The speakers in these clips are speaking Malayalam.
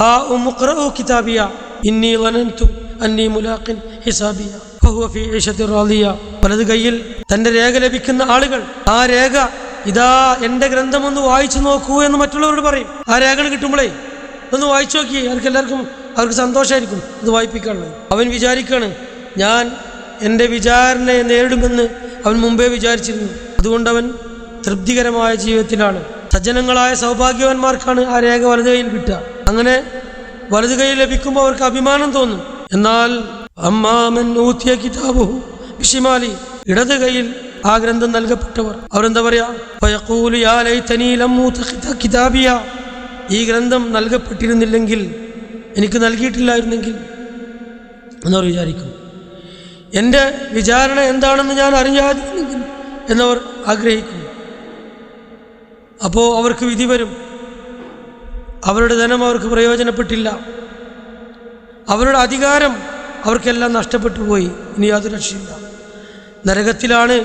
ഹാ ഉമുഖ്റഉ കിതാബിയ ഇന്നി വനന്തു അന്നി മുലാഖിൻ ഹിസാബിയ ഫീ ഈശത്തിൻ റാദിയ. വലത് കയ്യിൽ തന്റെ രേഖ ലഭിക്കുന്ന ആളുകൾ ആ രേഖ ഇതാ എന്റെ ഗ്രന്ഥം ഒന്ന് വായിച്ചു നോക്കൂ എന്ന് മറ്റുള്ളവരോട് പറയും. ആ രേഖകൾ കിട്ടുമ്പോഴേ ഒന്ന് വായിച്ചു നോക്കി അവർക്ക് എല്ലാവർക്കും അവർക്ക് സന്തോഷമായിരിക്കും ഇത് വായിപ്പിക്കാനുള്ളത്. അവൻ വിചാരിക്കാണ് ഞാൻ എന്റെ വിചാരണയെ നേരിടുമെന്ന് അവൻ മുമ്പേ വിചാരിച്ചിരുന്നു. അതുകൊണ്ട് അവൻ തൃപ്തികരമായ ജീവിതത്തിലാണ്. സജ്ജനങ്ങളായ സൗഭാഗ്യവാന്മാർക്കാണ് ആ രേഖ വലതുകയിൽ കിട്ടുക. അങ്ങനെ വലതു കൈ ലഭിക്കുമ്പോൾ അവർക്ക് അഭിമാനം തോന്നും. എന്നാൽ അമ്മാമൻ ഊത്തിയ കിതാബു വിഷിമാലി ഇടത് കൈയിൽ ആ ഗ്രന്ഥം നൽകപ്പെട്ടവർ. അവരെന്താ പറയാ? കിതാബിയ. ഈ ഗ്രന്ഥം നൽകപ്പെട്ടിരുന്നില്ലെങ്കിൽ എനിക്ക് നൽകിയിട്ടില്ലായിരുന്നെങ്കിൽ എന്നവർ വിചാരിക്കും. എന്റെ വിചാരണ എന്താണെന്ന് ഞാൻ അറിയാതിരുന്നെങ്കിൽ എന്നവർ ആഗ്രഹിക്കും. അപ്പോൾ അവർക്ക് വിധി വരും. അവരുടെ ധനം അവർക്ക് പ്രയോജനപ്പെട്ടില്ല. അവരുടെ അധികാരം അവർക്കെല്ലാം നഷ്ടപ്പെട്ടു പോയി. ഇനി യാതൊരു രക്ഷയില്ല നരകത്തിലാണ്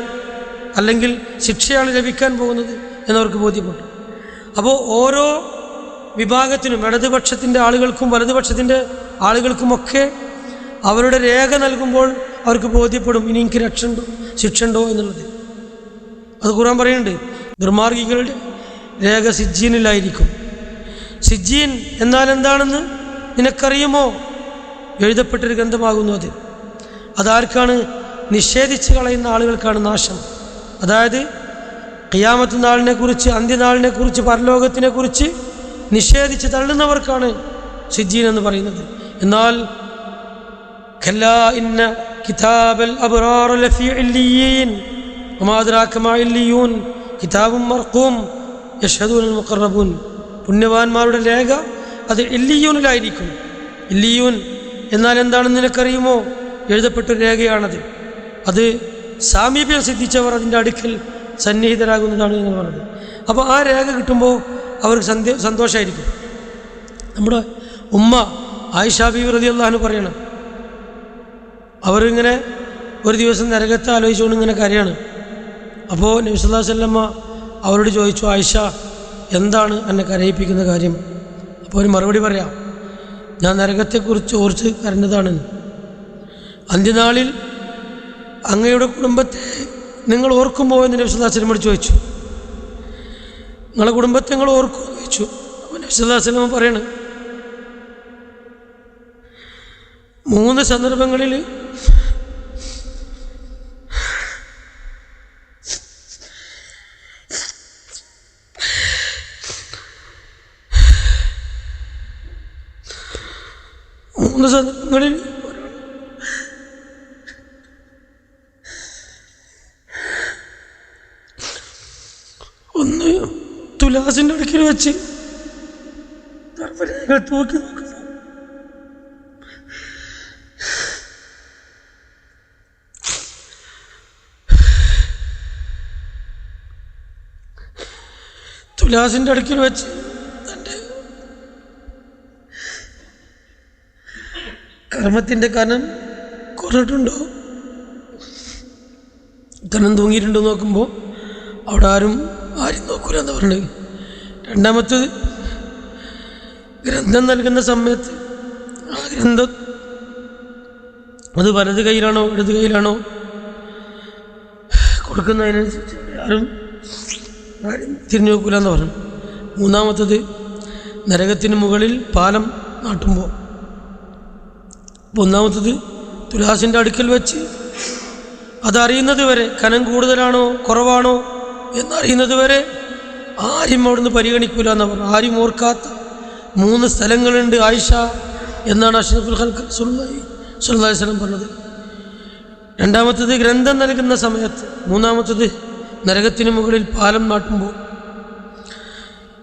അല്ലെങ്കിൽ ശിക്ഷയാണ് ലഭിക്കാൻ പോകുന്നത് എന്നവർക്ക് ബോധ്യപ്പെട്ടു. അപ്പോൾ ഓരോ വിഭാഗത്തിനും ഇടതുപക്ഷത്തിന്റെ ആളുകൾക്കും വലതുപക്ഷത്തിന്റെ ആളുകൾക്കുമൊക്കെ അവരുടെ രേഖ നൽകുമ്പോൾ അവർക്ക് ബോധ്യപ്പെടും ഇനി എനിക്ക് രക്ഷ ഉണ്ടോ ശിക്ഷ ഉണ്ടോ എന്നുള്ളത്. അത് ഖുറാൻ പറയുന്നുണ്ട് ദുർമാർഗികളുടെ രേഖ സിജ്ജീനിലായിരിക്കും. സിജീൻ എന്നാൽ എന്താണെന്ന് നിനക്കറിയുമോ? എഴുതപ്പെട്ടൊരു ഗ്രന്ഥമാകുന്നു അത്. അതാർക്കാണ് നിഷേധിച്ച് കളയുന്ന ആളുകൾക്കാണ് നാശം. അതായത് ഖിയാമത്ത് കുറിച്ച് പരലോകത്തിനെ കുറിച്ച് നിഷേധിച്ച് തള്ളുന്നവർക്കാണ് സിജീൻ എന്ന് പറയുന്നത്. എന്നാൽ ഇന്ന കിതാബൽ കിതാബും മർക്കൂം യഷദൂൻ മുഖറബൂൻ പുണ്യവാന്മാരുടെ രേഖ അത് ഇല്ലിയൂനിലായിരിക്കും. ഇല്ലിയൂൻ എന്നാൽ എന്താണെന്ന് നിനക്കറിയുമോ? എഴുതപ്പെട്ട രേഖയാണത്. അത് സാമീപ്യം സിദ്ധിച്ചവർ അതിന്റെ അടുക്കൽ സന്നിഹിതരാകുന്നതാണ് എന്ന് പറഞ്ഞത്. അപ്പോൾ ആ രേഖ കിട്ടുമ്പോൾ അവർക്ക് സന്ധ്യ സന്തോഷമായിരിക്കും നമ്മുടെ ഉമ്മ ആയിഷാ ബി റതി അള്ളഹാന് പറയണം. അവരിങ്ങനെ ഒരു ദിവസം നരകത്തെ ആലോചിച്ചുകൊണ്ട് ഇങ്ങനെ കരയാണ്. അപ്പോൾ നബിസ്വല്ലാ വല്ലമ്മ അവരോട് ചോദിച്ചു ആയിഷ എന്താണ് എന്നെ കരയിപ്പിക്കുന്ന കാര്യം? അപ്പോൾ ഒരു മറുപടി പറയാം. ഞാൻ നരകത്തെക്കുറിച്ച് ഓർച്ച് കരഞ്ഞതാണ്. അന്ത്യനാളിൽ അങ്ങയുടെ കുടുംബത്തെ നിങ്ങൾ ഓർക്കുമ്പോൾ എന്ന് നബിസ്വല്ലാ വല്ലമോട് ചോദിച്ചു. നിങ്ങളെ കുടുംബത്തെ നിങ്ങൾ ഓർക്കുമോ ചോദിച്ചു. അപ്പോൾ നബിസ്വല്ലാ പറയണേ പറയണ് മൂന്ന് സന്ദർഭങ്ങളിൽ മൂന്ന് സന്ദർഭങ്ങളിൽ ഒന്ന് തുലാസിന്റെ അടുക്കൽ വെച്ച് തൂക്കി നോക്കുന്നു. തുലാസിന്റെ അടുക്കിൽ വെച്ച് തന്റെ കർമ്മത്തിന്റെ കനം കുറഞ്ഞിട്ടുണ്ടോ? കനം തൂങ്ങിയിട്ടുണ്ടോ നോക്കുമ്പോൾ അവിടെ ആരും ആരും നോക്കൂല എന്ന് പറയുന്നത് രണ്ടാമത്തത് ഗ്രന്ഥം നൽകുന്ന സമയത്ത് ആ ഗ്രന്ഥം അത് വലത് കയ്യിലാണോ ഇടത് കയ്യിലാണോ കൊടുക്കുന്നതിനനുസരിച്ച് ആരും തിരിഞ്ഞു നോക്കൂല എന്ന് പറഞ്ഞു. മൂന്നാമത്തത് നരകത്തിന് മുകളിൽ പാലം നാട്ടുമ്പോൾ. ഒന്നാമത്തത് തുലാസിന്റെ അടുക്കൽ വെച്ച് അതറിയുന്നത് വരെ കനം കൂടുതലാണോ കുറവാണോ എന്നറിയുന്നത് വരെ ആരും അവിടുന്ന് പരിഗണിക്കൂല എന്ന് പറഞ്ഞു ആരും ഓർക്കാത്ത മൂന്ന് സ്ഥലങ്ങളുണ്ട് ആയിഷ എന്നാണ് അഷ്റഫുൽ ഖൽക്ക് സുല്ലാഹി സുല്ലാഹി സ്വലം പറഞ്ഞത്. രണ്ടാമത്തത് ഗ്രന്ഥം നൽകുന്ന സമയത്ത് മൂന്നാമത്തത് നരകത്തിന് മുകളിൽ പാലം നാട്ടുമ്പോൾ.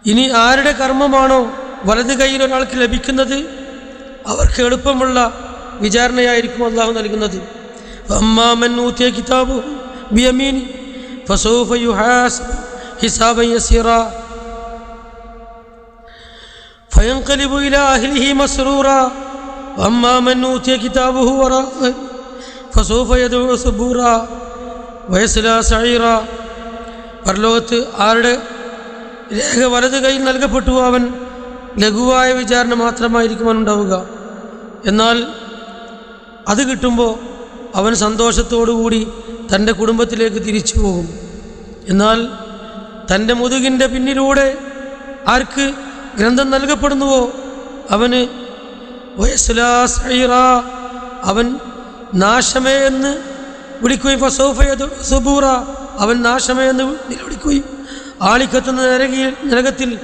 ഇനി ആരുടെ കർമ്മമാണോ വലത് കയ്യിൽ ഒരാൾക്ക് ലഭിക്കുന്നത്? അവർക്ക് എളുപ്പമുള്ള വിചാരണയായിരിക്കും അള്ളാഹു നൽകുന്നത്. അമ്മാമൻ ഊത്തിയ കിതാബു ബിയമീനി ഫസൂഫ യുഹാസ് ഹിസാബൻ യസീറ فينقلب إلى أهله مسرورا وأما من أوتي كتابه وراء فسوف يدعو ثبورا ويصلى سعيرا പരലോകത്ത് ആരുടെ രേഖ വലത് കയ്യിൽ നൽകപ്പെട്ടു അവൻ ലഘുവായ വിചാരണ മാത്രമായിരിക്കും അവനുണ്ടാവുക എന്നാൽ അത് കിട്ടുമ്പോൾ അവൻ സന്തോഷത്തോടുകൂടി തന്റെ കുടുംബത്തിലേക്ക് തിരിച്ചു പോകും. എന്നാൽ തന്റെ മുതുകിന്റെ പിന്നിലൂടെ ആർക്ക് ഗ്രന്ഥം നൽകപ്പെടുന്നുവോ? അവന് അവൻ നാശമേ എന്ന് വിളിക്കുകയും അവൻ നാശമേ എന്ന് നിലവിളിക്കുകയും ആളിക്കത്തുന്ന നരകയിൽ നരകത്തിൽ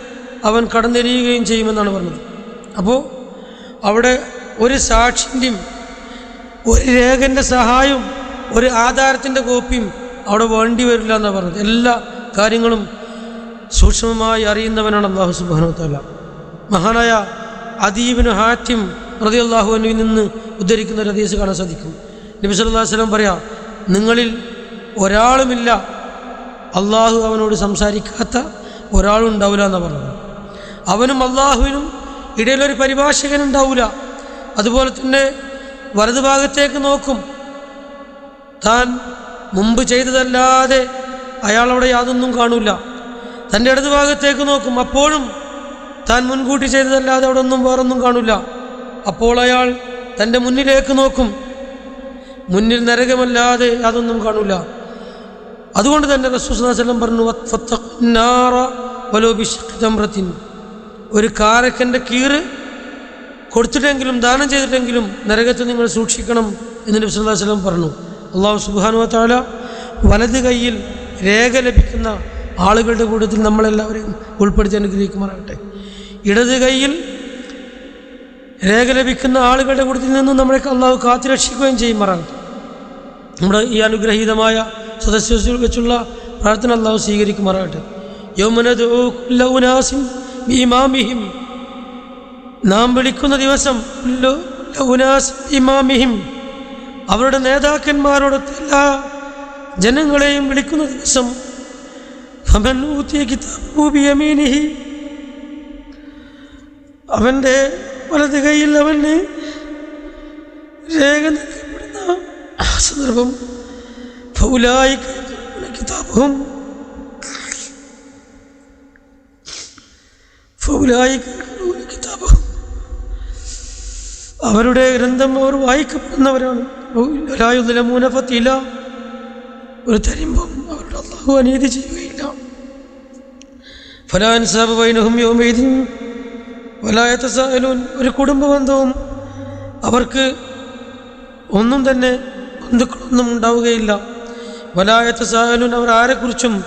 അവൻ കടന്നെരിയുകയും ചെയ്യുമെന്നാണ് പറഞ്ഞത്. അപ്പോൾ അവിടെ ഒരു സാക്ഷിന്റെയും ഒരു രേഖന്റെ സഹായവും ഒരു ആധാരത്തിന്റെ കോപ്പിയും അവിടെ വേണ്ടി വരില്ല എന്നാണ് പറഞ്ഞത്. എല്ലാ കാര്യങ്ങളും സൂക്ഷ്മമായി അറിയുന്നവനാണ് അള്ളാഹു സുബാനു തല മഹാനായ അദീബിന് ഹാറ്റിം റതി അള്ളാഹുവിനിൽ നിന്ന് ഉദ്ധരിക്കുന്ന ഒരു ഹദീസ് കാണാൻ സാധിക്കും. നബി സല്ലല്ലാഹു അലൈഹി വസല്ലം പറയാ നിങ്ങളിൽ ഒരാളുമില്ല അള്ളാഹു അവനോട് സംസാരിക്കാത്ത ഒരാളും ഉണ്ടാവില്ല എന്നാണ് പറഞ്ഞത്. അവനും അള്ളാഹുവിനും ഇടയിലൊരു പരിഭാഷകൻ ഉണ്ടാവില്ല അതുപോലെ തന്നെ വലതുഭാഗത്തേക്ക് നോക്കും താൻ മുമ്പ് ചെയ്തതല്ലാതെ അയാളവിടെ യാതൊന്നും കാണൂല. തന്റെ ഇടതു ഭാഗത്തേക്ക് നോക്കും. അപ്പോഴും താൻ മുൻകൂട്ടി ചെയ്തതല്ലാതെ അവിടെ ഒന്നും വേറൊന്നും കാണൂല. അപ്പോൾ അയാൾ തന്റെ മുന്നിലേക്ക് നോക്കും. മുന്നിൽ നരകമല്ലാതെ അതൊന്നും കാണൂല. അതുകൊണ്ട് തന്നെ റസൂസ്ലാസ്ലം പറഞ്ഞു. ഒരു കാരക്കന്റെ കീറ് കൊടുത്തിട്ടെങ്കിലും ദാനം ചെയ്തിട്ടെങ്കിലും നരകത്തെ നിങ്ങൾ സൂക്ഷിക്കണം എന്ന് നബി സല്ലല്ലാഹു പറഞ്ഞു. അള്ളാഹു സുബാനു വ തആല വലത് കൈയിൽ രേഖ ലഭിക്കുന്ന ആളുകളുടെ കൂട്ടത്തിൽ നമ്മളെല്ലാവരെയും ഉൾപ്പെടുത്തി അനുഗ്രഹിക്കുമാറാകട്ടെ. ഇടത് കൈയിൽ രേഖ ലഭിക്കുന്ന ആളുകളുടെ കൂട്ടത്തിൽ നിന്നും നമ്മളെ അള്ളാഹു കാത്തുരക്ഷിക്കുകയും ചെയ്യുമാറാകട്ടെ. നമ്മുടെ ഈ അനുഗ്രഹീതമായ സദസ്യ വെച്ചുള്ള പ്രാർത്ഥന അള്ളാഹു സ്വീകരിക്കുമാറാകട്ടെ. യൗമനദ് ഇമാമിഹിം നാം വിളിക്കുന്ന ദിവസം ഇമാമിഹിം അവരുടെ നേതാക്കന്മാരോടൊത്തില്ല ജനങ്ങളെയും വിളിക്കുന്ന ദിവസം അവന്റെ വലത് കൈയിൽ അവന് രേഖ നൽകപ്പെടുന്ന സന്ദർഭം കിതാബഹും ഫൗലായിക അവരുടെ ഗ്രന്ഥം അവർ വായിക്കപ്പെടുന്നവരാണ്. ലായുദ്ലമൂന ഫത്തില ഒരു തരിമ്പം അവരുടെ അള്ളാഹു അനീതി ചെയ്യുകയില്ല. ഫലാൻസാബ് വൈനഹും യോമേദിൻ വലായത്തസായലൂൻ ഒരു കുടുംബ ബന്ധവും അവർക്ക് ഒന്നും തന്നെ ബന്ധുക്കളൊന്നും ഉണ്ടാവുകയില്ല. വലായത്ത സാഹലൂൻ അവർ ആരെക്കുറിച്ചും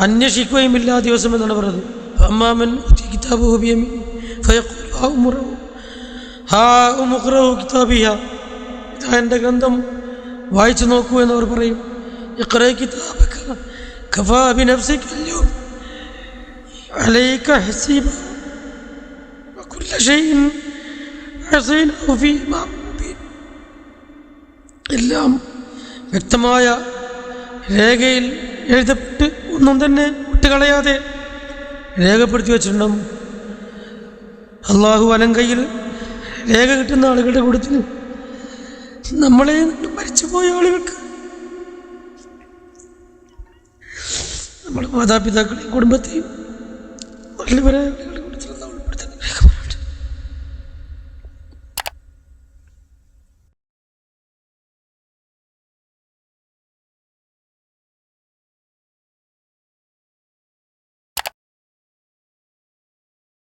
അന്വേഷിക്കുകയുമില്ല ആ ദിവസം എന്നാണ് പറഞ്ഞത്. അമ്മാമൻ കിതാബ് ഹുബിയമി ഫയഖൂലു ഹാ ഉമുറഹു ഹാ കിതാബിയ എൻ്റെ ഗ്രന്ഥം വായിച്ചു നോക്കൂ എന്നവർ പറയും ഇഖ്റ കിതാബക കഫാ ബിനഫ്സിക അൽയൗം അലൈക ഹസീബ وكل شيء حصينه في إمام مبين എല്ലാം വ്യക്തമായ രേഖയിൽ എഴുതപ്പെട്ട് ഒന്നും തന്നെ വിട്ടുകളയാതെ രേഖപ്പെടുത്തി വെച്ചിട്ടുണ്ടാവും അള്ളാഹു വലങ്കയിൽ രേഖ കിട്ടുന്ന ആളുകളുടെ കൂട്ടത്തിൽ നമ്മളെ മരിച്ചുപോയ ആളുകൾക്ക് നമ്മുടെ മാതാപിതാക്കളെയും കുടുംബത്തെയും